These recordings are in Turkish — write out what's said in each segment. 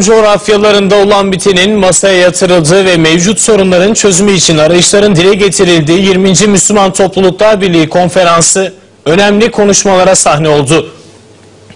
coğrafyalarında olan bitenin masaya yatırıldığı ve mevcut sorunların çözümü için arayışların dile getirildiği 20. Müslüman Topluluklar Birliği konferansı önemli konuşmalara sahne oldu.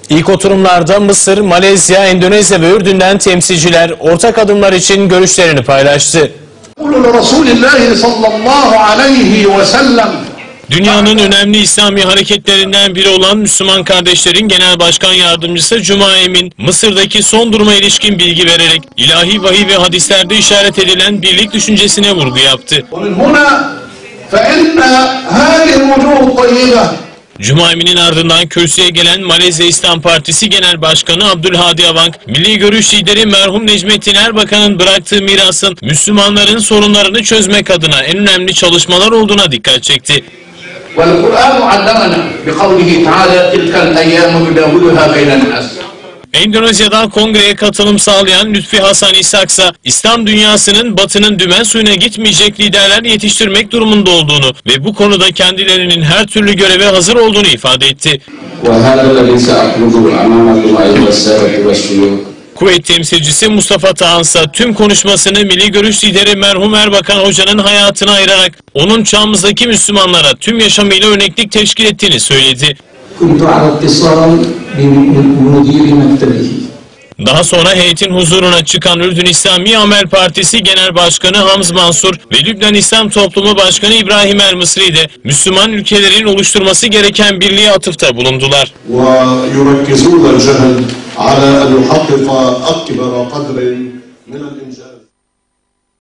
İlk oturumlarda Mısır, Malezya, Endonezya ve Ürdün'den temsilciler ortak adımlar için görüşlerini paylaştı. Resulullah sallallahu aleyhi ve sellem Dünyanın önemli İslami hareketlerinden biri olan Müslüman Kardeşlerin Genel Başkan Yardımcısı Cuma Emin, Mısır'daki son duruma ilişkin bilgi vererek ilahi vahiy ve hadislerde işaret edilen birlik düşüncesine vurgu yaptı. Cuma Emin'in ardından kürsüye gelen Malezya İslam Partisi Genel Başkanı Abdülhadi Avank, Milli Görüş lideri merhum Necmettin Erbakan'ın bıraktığı mirasın Müslümanların sorunlarını çözmek adına en önemli çalışmalar olduğuna dikkat çekti. والقرآن علمنا بقوله تعالى تلك الأيام نداولها بين الناس Endonezya'dan kongreye katılım sağlayan Lütfi Hasan İshaksa, İslam dünyasının batının dümen suyuna gitmeyecek liderler yetiştirmek durumunda olduğunu ve bu konuda kendilerinin her türlü göreve hazır olduğunu ifade etti. Kuveyt temsilcisi Mustafa Tahansa tüm konuşmasını Milli Görüş lideri merhum Erbakan Hoca'nın hayatına ayırarak onun çağımızdaki Müslümanlara tüm yaşamıyla örneklik teşkil ettiğini söyledi. Daha sonra heyetin huzuruna çıkan Ürdün İslami Amel Partisi Genel Başkanı Hamz Mansur ve Lübnan İslam Toplumu Başkanı İbrahim El Mısri de Müslüman ülkelerin oluşturması gereken birliğe atıfta bulundular. على أن يحقق أكبر قدر من الإنجاز.